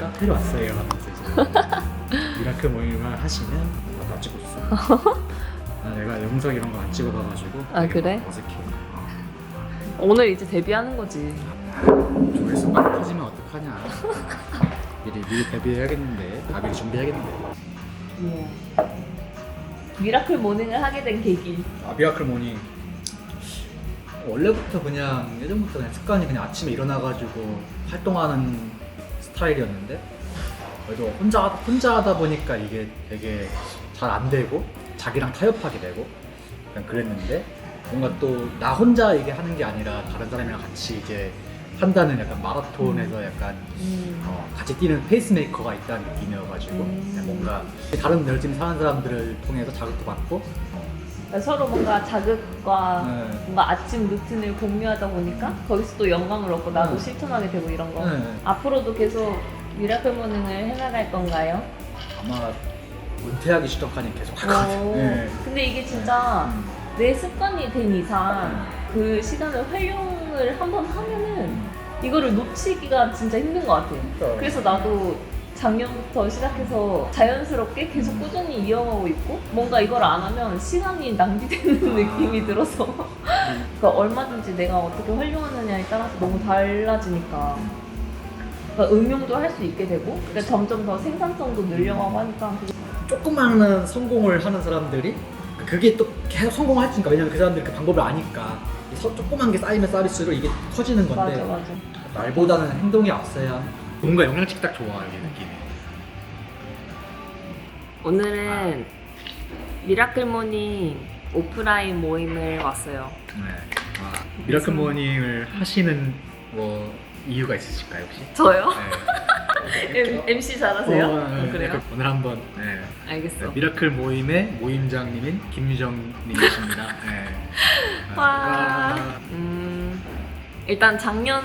카페로 왔어요 하면서 이제 미라클 모임을 하시면 나 찍고 있어. 아, 내가 영상 이런 거 안 찍어봐가지고 아, 되게 그래? 어색해. 어. 오늘 이제 데뷔하는 거지. 조회수 많이 터지면 어떡하냐. 미리 미리 데뷔해야겠는데, 다 미리 준비해야겠는데. 뭐 미라클 모닝을 하게 된 계기. 아 미라클 모닝 원래부터 그냥 예전부터 그냥 습관이 그냥 아침에 일어나가지고 활동하는 스타일이었는데 그래도 혼자 혼자 하다 보니까 이게 되게 잘 안 되고 자기랑 타협하게 되고 그냥 그랬는데 뭔가 또 나 혼자 이게 하는 게 아니라 다른 사람이랑 같이 이제 한다는 약간 마라톤에서 약간 음. 어, 같이 뛰는 페이스메이커가 있다는 느낌이어가지고 음. 뭔가 다른 열심히 사는 사람들을 통해서 자극도 받고 서로 뭔가 자극과 네. 뭔가 아침 루틴을 공유하다 보니까 거기서 또 영감을 얻고 나도 네. 실천하게 되고 이런 거. 네. 앞으로도 계속 미라클 모닝을 해나갈 건가요? 아마 은퇴하기 시작하니 계속 할 것 같아요. 오. 네. 근데 이게 진짜 음. 내 습관이 된 이상 그 시간을 활용을 한번 하면은 이거를 놓치기가 진짜 힘든 것 같아요. 그러니까. 그래서 나도 작년부터 시작해서 자연스럽게 계속 꾸준히 이어가고 있고 뭔가 이걸 안 하면 시간이 낭비되는 아. 느낌이 들어서. 그러니까 얼마든지 내가 어떻게 활용하느냐에 따라서 너무 달라지니까. 그러니까 응용도 할 수 있게 되고 그러니까 점점 더 생산성도 늘려가고 하니까 그게 조그마한 성공을 하는 사람들이 그게 또 계속 성공할지니까. 왜냐면 그 사람들이 그 방법을 아니까. 서- 조그만 게 쌓이면 쌓일수록 이게 커지는 건데. 맞아 맞아. 말보다는 행동이 앞서야 뭔가 영양직 딱 좋아 이게 느낌이. 오늘은 미라클 모닝 오프라인 모임을 왔어요. 네. 아, 미라클 모닝을 하시는 뭐 이유가 있으실까요 혹시? 저요? 네. MC 잘하세요? 어, 어, 네. 그래요? 오늘 한번 네. 알겠어. 네, 미라클 모임의 모임장님인 김유정님이십니다. 네. 와. 와. 음, 일단 작년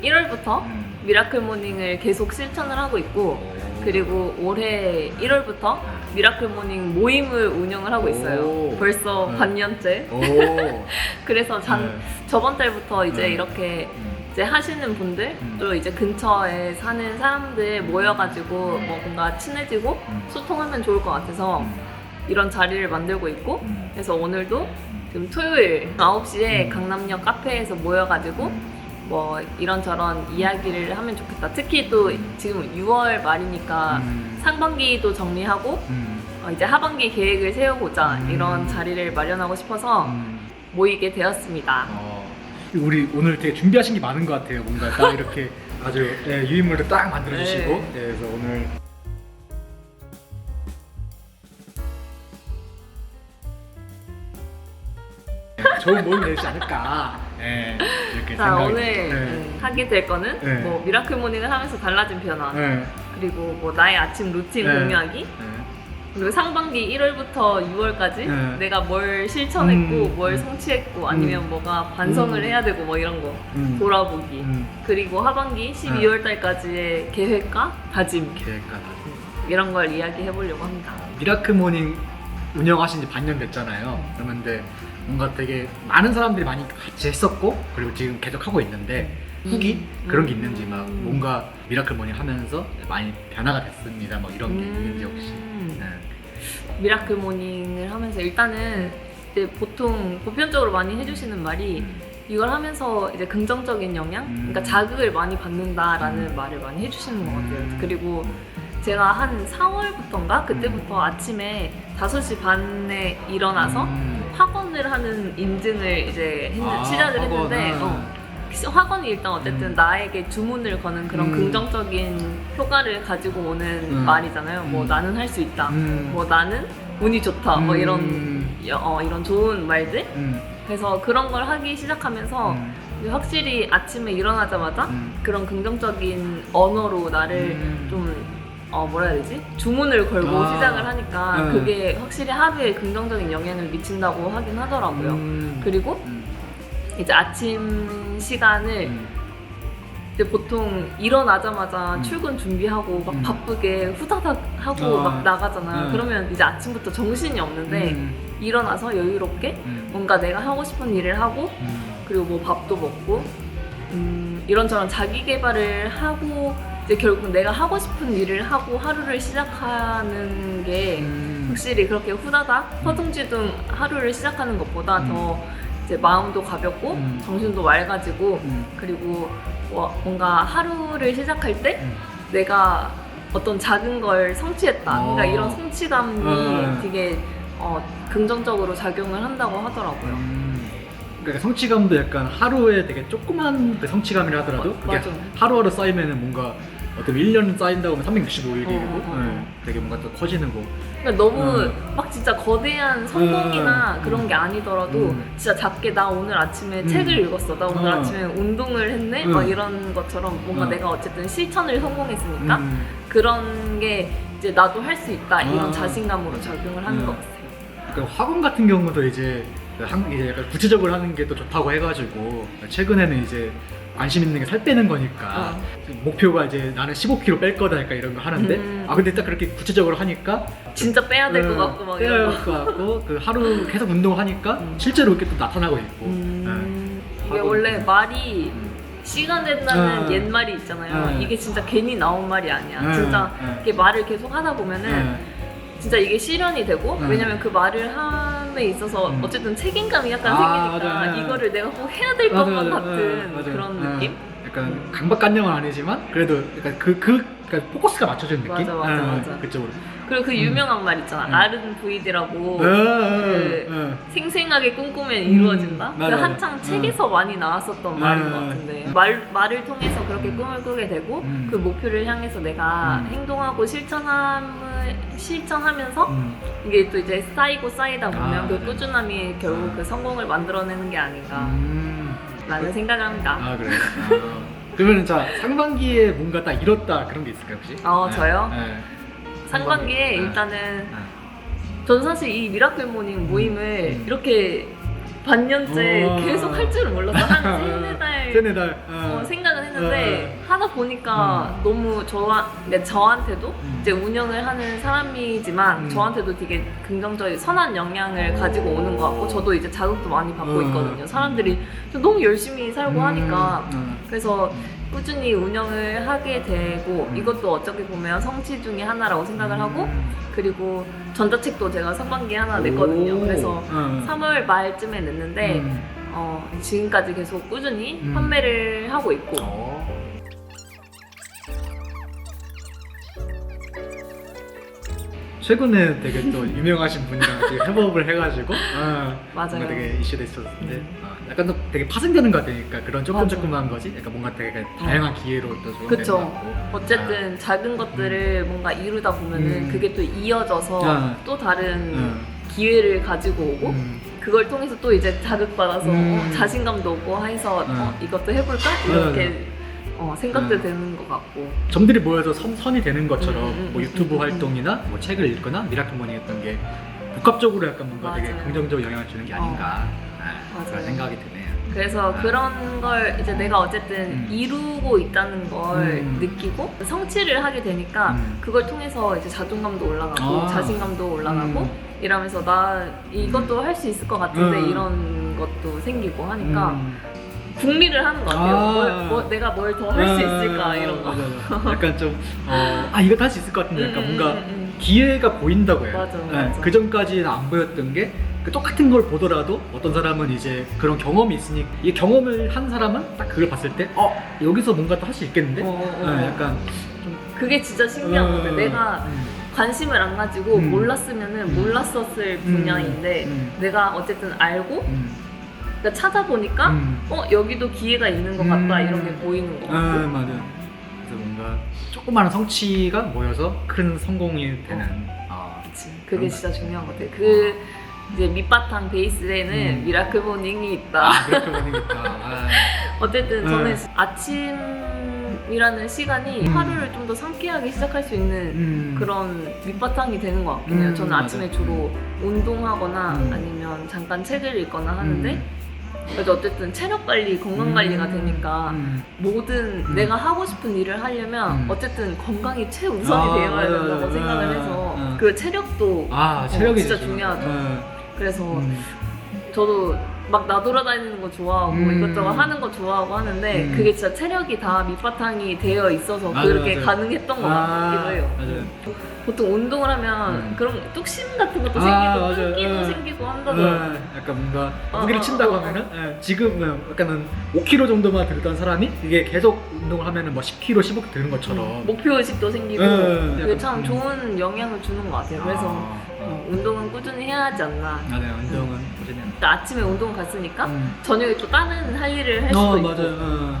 1월부터 음. 미라클 모닝을 계속 실천을 하고 있고 오. 그리고 올해 1월부터 네. 미라클 모닝 모임을 운영을 하고 있어요. 오. 벌써 네. 반년째. 오. 그래서 작, 네. 저번 달부터 이제 네. 이렇게 음. 이제 하시는 분들 음. 또 이제 근처에 사는 사람들 모여가지고 뭐 뭔가 친해지고 음. 소통하면 좋을 것 같아서 음. 이런 자리를 만들고 있고 음. 그래서 오늘도 지금 토요일 9시에 음. 강남역 카페에서 모여가지고 뭐 이런저런 이야기를 하면 좋겠다. 특히 또 지금 6월 말이니까 음. 상반기도 정리하고 음. 어, 이제 하반기 계획을 세우고자 음. 이런 자리를 마련하고 싶어서 음. 모이게 되었습니다. 어. 우리 오늘 되게 준비하신 게 많은 것 같아요. 뭔가 딱 이렇게 아주 예, 유인물도 딱 만들어 주시고 네. 예, 그래서 오늘 예, 좋은 모임이 되지 않을까 예, 이렇게 자 생각이 오늘 네. 음, 하게 될 거는 네. 뭐 미라클 모닝을 하면서 달라진 변화 네. 그리고 뭐 나의 아침 루틴 네. 공유하기 네. 그리고 상반기 1월부터 6월까지 네. 내가 뭘 실천했고 음. 뭘 성취했고 아니면 뭐가 반성을 음. 해야 되고 뭐 이런 거 음. 돌아보기 음. 그리고 하반기 12월 달까지의 계획과 다짐 계획과 다. 이런 걸 이야기해 보려고 합니다. 미라클 모닝 운영하신 지 반년 됐잖아요. 그런데 뭔가 되게 많은 사람들이 많이 같이 했었고 그리고 지금 계속 하고 있는데 후기 음. 그런 게 있는지 막 음. 뭔가 미라클 모닝 하면서 많이 변화가 됐습니다. 뭐 이런 게 있는지 혹시. 음. 네. 미라클 모닝을 하면서 일단은 이제 보통 보편적으로 많이 해주시는 말이 음. 이걸 하면서 이제 긍정적인 영향, 음. 그러니까 자극을 많이 받는다라는 음. 말을 많이 해주시는 것 같아요. 음. 그리고 제가 한 4월부터인가 그때부터 음. 아침에 5시 반에 일어나서 음. 학원을 하는 인증을 이제 했는, 아, 시작을 했는데 학원을. 어, 학원이 일단 어쨌든 음. 나에게 주문을 거는 그런 음. 긍정적인 효과를 가지고 오는 음. 말이잖아요. 뭐 음. 나는 할 수 있다. 음. 뭐 나는 운이 좋다. 뭐 음. 이런 어, 이런 좋은 말들. 음. 그래서 그런 걸 하기 시작하면서 음. 확실히 아침에 일어나자마자 음. 그런 긍정적인 언어로 나를 음. 좀 어, 뭐라 해야 되지? 주문을 걸고 아. 시작을 하니까 음. 그게 확실히 하루에 긍정적인 영향을 미친다고 하긴 하더라고요. 음. 그리고 음. 이제 아침 시간을 음. 이제 보통 일어나자마자 음. 출근 준비하고 막 음. 바쁘게 후다닥 하고 아. 막 나가잖아요. 음. 그러면 이제 아침부터 정신이 없는데 음. 일어나서 여유롭게 음. 뭔가 내가 하고 싶은 일을 하고 음. 그리고 뭐 밥도 먹고 음, 이런저런 자기 개발을 하고 이제 결국 내가 하고 싶은 일을 하고 하루를 시작하는 게 음. 확실히 그렇게 후다닥 허둥지둥 하루를 시작하는 것보다 음. 더 이제 마음도 가볍고 음. 정신도 맑아지고 음. 그리고 뭐 뭔가 하루를 시작할 때 음. 내가 어떤 작은 걸 성취했다. 어. 그러니까 이런 성취감이 어. 되게 어, 긍정적으로 작용을 한다고 하더라고요. 음. 그러니까 성취감도 약간 하루에 되게 조그만 그 성취감이라 하더라도 마- 그게 맞아. 하루하루 쌓이면은 뭔가 어떤 1년 쌓인다고 하면 365일이고 어, 어, 어. 되게 뭔가 또 커지는 거 그러니까 너무 음. 막 진짜 거대한 성공이나 음. 그런 게 아니더라도 음. 진짜 작게 나 오늘 아침에 음. 책을 읽었어. 나 오늘 어. 아침에 운동을 했네. 음. 막 이런 것처럼 뭔가 어. 내가 어쨌든 실천을 성공했으니까 음. 그런 게 이제 나도 할 수 있다 이런 어. 자신감으로 작용을 하는 음. 것 같아요. 그 학원 같은 경우도 이제 그 한- 이제 약간 구체적으로 하는 게 또 좋다고 해가지고 최근에는 이제 관심 있는 게 살 빼는 거니까 어. 목표가 이제 나는 15kg 뺄 거다 약간 이런 거 하는데 음. 아 근데 딱 그렇게 구체적으로 하니까 진짜 빼야 될것 음, 같고 막 빼야 이런 될 거. 것 같고 그 하루 계속 운동하니까 음. 실제로 이렇게 또 나타나고 있고 음, 이게 학원. 원래 말이 시간 된다는 음. 옛말이 있잖아요. 음. 이게 진짜 괜히 나온 말이 아니야. 음. 진짜 음. 이렇게 말을 계속 하다 보면은 네. 진짜 이게 실현이 되고 음. 왜냐면 그 말을 함에 있어서 음. 어쨌든 책임감이 약간 아, 생기니까 맞아요. 네. 이거를 내가 꼭 해야 될 맞아, 것만 맞아. 같은 네, 맞아요. 그런 네. 느낌? 약간 강박관념은 아니지만 그래도 약간 그, 그 그러니까 포커스가 맞춰진 느낌? 맞아, 맞아, 네, 맞아. 그쪽으로 그리고 그 음. 유명한 말 있잖아. 음. 네, 네, 그 네. 생생하게 꿈꾸면 음, 이루어진다. 그 맞아, 맞아. 한창 음. 책에서 많이 나왔었던 음. 말인 것 같은데 말 말을 통해서 그렇게 음. 꿈을 꾸게 되고 음. 그 목표를 향해서 내가 음. 행동하고 실천함을 실천하면서 음. 이게 또 이제 쌓이고 쌓이다 보면 아, 그 네. 꾸준함이 결국 음. 그 성공을 만들어내는 게 아닌가라는 음. 생각을 합니다. 아 그래. 아. 그러면 자 상반기에 뭔가 딱 이뤘다 그런 게 있을까요 혹시? 어, 저요? 네. 상반기에 네. 일단은 네. 전 사실 이 미라클 모닝 모임을 음. 이렇게 반년째 우와. 계속 할 줄은 몰랐어. 한 세네 달 세네 달. 어, 어. 생각은 했는데 하다 보니까 음. 너무 저한 네, 저한테도 음. 이제 운영을 하는 사람이지만 음. 저한테도 되게 긍정적인 선한 영향을 가지고 오는 것 같고 저도 이제 자극도 많이 받고 음. 있거든요. 사람들이 좀 너무 열심히 살고 음. 하니까 음. 그래서 꾸준히 운영을 하게 되고 음. 이것도 어떻게 보면 성취 중에 하나라고 생각을 하고 음. 그리고 전자책도 제가 상반기에 하나 냈거든요. 오. 그래서 음. 3월 말쯤에 냈는데 음. 어, 지금까지 계속 꾸준히 음. 판매를 하고 있고 어. 최근에 되게 또 유명하신 분이랑 되게 협업을 해가지고 어, 맞아요. 뭔가 되게 이슈도 있었는데 음. 어, 약간 또 되게 파생되는 것 같으니까 그런 조금 맞아. 조금한 거지 약간 뭔가 되게 다양한 기회로 또 조언되는 그쵸. 것 같고 어쨌든 작은 것들을 뭔가 이루다 보면은 음. 그게 또 이어져서 아. 또 다른 음. 기회를 가지고 오고 음. 그걸 통해서 또 이제 자극받아서 음. 어, 자신감도 오고 해서 음. 어, 이것도 해볼까 이렇게 어, 생각도 음. 드는 것 같고 점들이 모여서 선, 선이 되는 것처럼 음, 음, 뭐 음, 유튜브 음, 음. 활동이나 뭐 책을 읽거나 미라클 모닝 했던 게 복합적으로 약간 뭔가 되게 맞아요. 긍정적 영향을 주는 게 아닌가 아, 그런. 생각이 드네요. 그래서 아. 그런 걸 이제 내가 어쨌든 음. 이루고 있다는 걸 음. 느끼고 성취를 하게 되니까 음. 그걸 통해서 이제 자존감도 올라가고 아. 자신감도 올라가고 음. 이러면서 나 이것도 할 수 있을 것 같은데 음. 이런 것도 생기고 하니까 음. 궁리를 하는 것 같아요. 아. 뭘, 뭐, 내가 뭘 더 할 수 있을까 아, 이런 거. 맞아, 맞아. 약간 좀 어, 아 이거 할수 있을 것 같은데 약간 음, 뭔가 음, 음, 기회가 보인다고 해요. 맞아, 맞아. 그 전까지는 안 보였던 게. 그 똑같은 걸 보더라도 어떤 사람은 이제 그런 경험이 있으니 이 경험을 한 사람은 딱 그걸 봤을 때 어 여기서 뭔가 또 할 수 있겠는데 어, 어, 어. 네, 약간 좀 그게 진짜 신기한. 어, 내가 음. 관심을 안 가지고 음. 몰랐으면은 음. 몰랐었을 음. 분야인데 음. 내가 어쨌든 알고 음. 그러니까 찾아보니까 음. 어 여기도 기회가 있는 것 같다 음. 이런 게 보이는 것아 같고 맞아. 그래서 뭔가 조그마한 성취가 모여서 큰 성공이 되는. 아. 그치. 그게 그런 진짜 중요한 것 같아요. 그 이제 밑바탕 베이스에는 음. 미라클 모닝이 있다. 아 그렇게 보니까. 아. 어쨌든 네. 저는 아침 이라는 시간이 음. 하루를 좀 더 상쾌하게 시작할 수 있는 음. 그런 밑바탕이 되는 것 같긴 해요. 음, 저는 맞아. 아침에 주로 운동하거나 음. 아니면 잠깐 책을 읽거나 하는데 음. 그래서 어쨌든 체력 관리, 건강 관리가 음. 되니까 음. 모든 음. 내가 하고 싶은 일을 하려면 음. 어쨌든 건강이 최우선이 아, 되어야 맞아, 된다고 맞아. 생각을 아, 해서 아. 그 체력도 아 체력이 진짜 진짜 중요하죠. 음. 그래서 음. 저도 막 나돌아다니는 거 좋아하고 음. 이것저것 하는 거 좋아하고 하는데 음. 그게 진짜 체력이 다 밑바탕이 되어 있어서 맞아요, 그렇게 맞아요. 가능했던 것 같기도 해요. 맞아요. 보통 운동을 하면 음. 그런 뚝심 같은 것도 아, 생기고 맞아요. 끈기도 음. 생기고 한다더라고요. 네, 약간 뭔가 어, 무게를 어, 친다고 어, 어. 하면은 예, 지금은 약간은 5kg 정도만 들던 사람이 이게 계속 운동을 하면은 뭐 10kg, 15kg 드는 것처럼. 목표 의식도 생기고 음, 그게 약간, 참 음. 좋은 영향을 주는 것 같아요. 그래서 아, 어, 아. 운동은 꾸준히 해야 하지 않나. 맞아요. 운동은 꾸준히. 그러니까 아침에 운동 갔으니까 음. 저녁에 또 다른 할 일을 할 수도 어, 있고 맞아요. 어.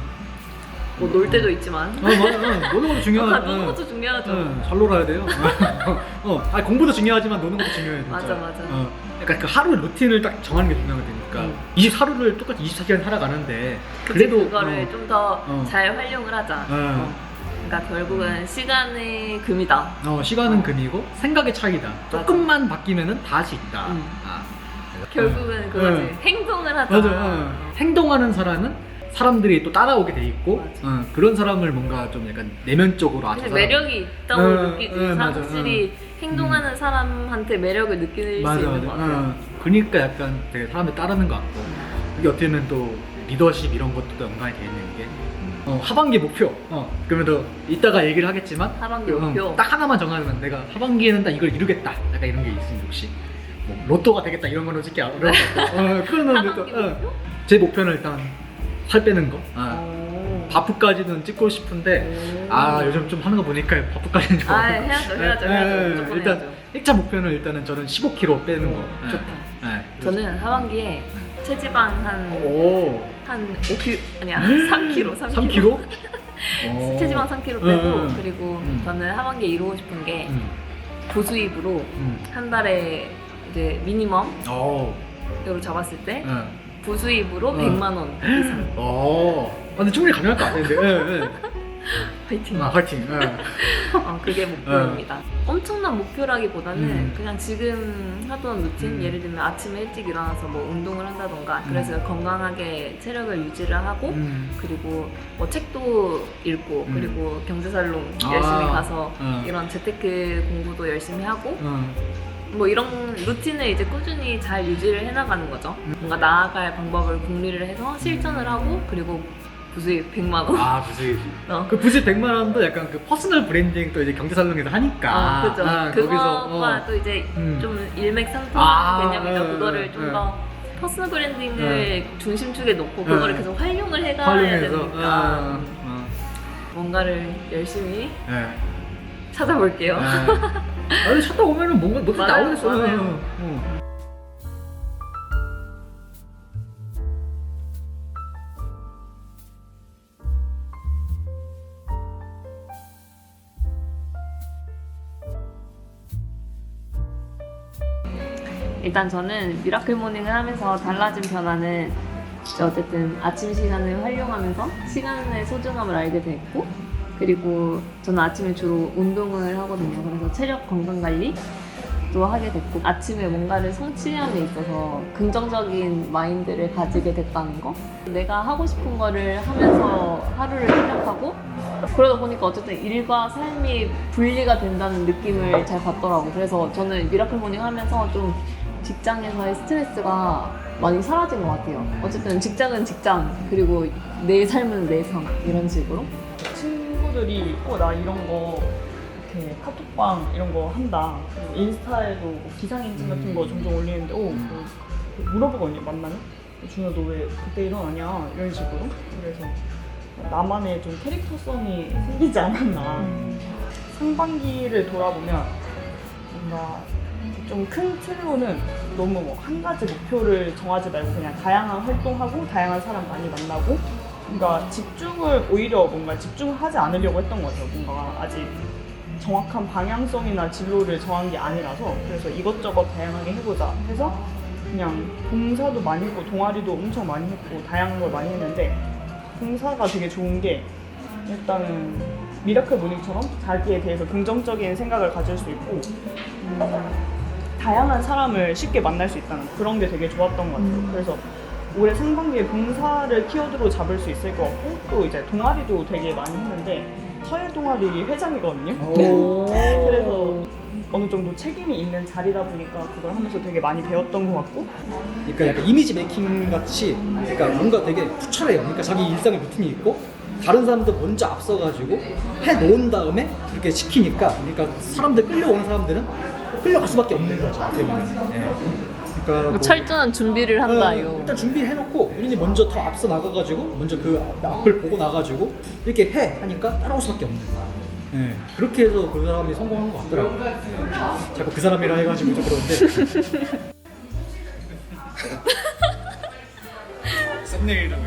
뭐 놀 때도 있지만 어, 맞아요. 어, 노는 것도 중요하죠. 아, 노는 것도 중요하죠. 어, 잘 놀아야 돼요. 어, 아니, 공부도 중요하지만 노는 것도 중요해요. 진짜. 맞아, 맞아. 어, 그러니까 그 하루 루틴을 딱 정하는 게 중요하거든요. 음. 24하루를 똑같이 24시간 살아가는데 그래도 그거를 어, 좀더 어. 잘 활용을 하자. 어. 그러니까 결국은 시간의 금이다. 어, 시간은 금이고 생각의 차이다. 조금만 바뀌면은 다할수 있다. 음. 아. 결국은 그거지. 응. 행동을 하자. 맞아요. 어. 행동하는 사람은 사람들이 또 따라오게 돼 있고 맞아. 어, 그런 사람을 뭔가 좀 약간 내면적으로 아, 저 근데 매력이 있다고 응, 느끼지. 응, 맞아, 확실히 행동하는 사람한테 매력을 느낄 맞아 수 있는 맞아. 것 같아요. 어, 그러니까 약간 되게 사람들 따르는 것 같고 이게 어떻게 보면 또 리더십 이런 것도 또 연관이 돼 있는 게 어, 하반기 목표. 어, 그러면 또 이따가 얘기를 하겠지만 하반기 어, 목표. 딱 하나만 정하면 내가 하반기에는 딱 이걸 이루겠다. 약간 이런 게 있으면 혹시 뭐 로또가 되겠다 이런 거는 솔직히 어려울 것 같고 어, 하반기 또, 어, 목표? 제 목표는 일단 살 빼는 거. 아, 오. 바프까지는 찍고 싶은데 오. 아 요즘 좀 하는 거 보니까 바프까지는 좀 아, 해야죠, 해야죠, 예, 해야죠. 예, 무조건 일단 해야죠. 1차 목표는 일단은 저는 15kg 빼는 거. 예. 좋다. 예. 저는 하반기에 체지방 한, 오. 한 5kg, 아니야, 3kg, 3kg. 3kg? 체지방 3kg 빼고, 응, 응. 그리고 음. 저는 하반기에 이루고 싶은 게 음. 고수입으로 음. 한 달에 이제 미니멈 오. 으로 잡았을 때 예. 부수입으로 어. 100만 원 이상. 오. 아, 근데 충분히 가능할 것 같은데. 예, 예. 화이팅. 아, 화이팅. 예. 어, 그게 목표입니다. 엄청난 목표라기보다는 음. 그냥 지금 하던 루틴, 음. 예를 들면 아침에 일찍 일어나서 뭐 운동을 한다던가, 그래서 건강하게 체력을 유지를 하고, 음. 그리고 뭐 책도 읽고, 음. 그리고 경제살롱 아. 열심히 가서 어. 이런 재테크 공부도 열심히 하고, 어. 뭐 이런 루틴을 이제 꾸준히 잘 유지를 해나가는 거죠. 뭔가 나아갈 방법을 궁리를 해서 실천을 하고, 그리고 부수입 100만 원. 아, 부수입. 어. 그 부수입 100만 원도 약간 그 퍼스널 브랜딩 또 이제 경제살롱에서 하니까. 아, 그죠. 아, 그거와 어. 또 이제 음. 좀 일맥상통하는 아, 개념이죠. 예, 그거를 예, 좀 예. 더 퍼스널 브랜딩을 중심축에 놓고 예. 그거를 계속 활용을 해가야 활용해서. 되니까 아, 어. 뭔가를 열심히 예. 찾아볼게요. 아, 아니 찾다 보면은 뭔가 뭐가 맞아요, 나오겠어. 맞아요. 일단 저는 미라클 모닝을 하면서 달라진 변화는 어쨌든 아침 시간을 활용하면서 시간의 소중함을 알게 됐고 그리고 저는 아침에 주로 운동을 하거든요. 그래서 체력 건강 관리 도 하게 됐고 아침에 뭔가를 성취함에 있어서 긍정적인 마인드를 가지게 됐다는 거. 내가 하고 싶은 거를 하면서 하루를 시작하고 그러다 보니까 어쨌든 일과 삶이 분리가 된다는 느낌을 잘 받더라고. 그래서 저는 미라클 모닝 하면서 좀 직장에서의 스트레스가 많이 사라진 것 같아요. 어쨌든 직장은 직장, 그리고 내 삶은 내 삶, 이런 식으로. 친구들이 어나 이런 거 이렇게 카톡방 이런 거 한다. 그리고 인스타에도 뭐 기상인증 같은 거 종종 올리는데 어 뭐, 물어보거든요 만나면. 준호 너 왜 그때 일어나냐 이런 식으로. 그래서 나만의 좀 캐릭터성이 생기지 않았나. 상반기를 돌아보면 뭔가 좀 큰 틀로는 너무 뭐 한 가지 목표를 정하지 말고 그냥 다양한 활동하고 다양한 사람 많이 만나고 뭔가 집중을 오히려 뭔가 집중하지 않으려고 했던 것 같아요. 뭔가 아직 정확한 방향성이나 진로를 정한 게 아니라서 그래서 이것저것 다양하게 해보자 해서 그냥 봉사도 많이 했고 동아리도 엄청 많이 했고 다양한 걸 많이 했는데 봉사가 되게 좋은 게 일단은 미라클 모닝처럼 자기에 대해서 긍정적인 생각을 가질 수 있고 음, 다양한 사람을 쉽게 만날 수 있다는 그런 게 되게 좋았던 것 같아요. 그래서 올해 상반기에 봉사를 키워드로 잡을 수 있을 것 같고 또 이제 동아리도 되게 많이 했는데 서예 동아리 회장이거든요. 오. 그래서 어느 정도 책임이 있는 자리다 보니까 그걸 하면서 되게 많이 배웠던 것 같고 그러니까 약간 이미지 메이킹 같이 그러니까 뭔가 되게 투철해요. 그러니까 자기 일상에 루틴이 있고 다른 사람들 먼저 앞서가지고 해 놓은 다음에 그렇게 시키니까 그러니까 사람들 끌려오는 사람들은 끌려갈 수밖에 없는 거죠. 어떻게 보면. 예. 그러니까 뭐- 철저한 준비를 한다 어, 이거. 일단 준비해놓고 본인이 먼저 더 앞서 나가가지고 먼저 그 앞을 보고 나가지고 이렇게 해 하니까 따라올 수밖에 없는 거야. 예, 그렇게 해서 그 사람이 성공한 것 같더라고. 요 자꾸 그 사람이라 해가지고 좀 그런데. 썸네일이라고.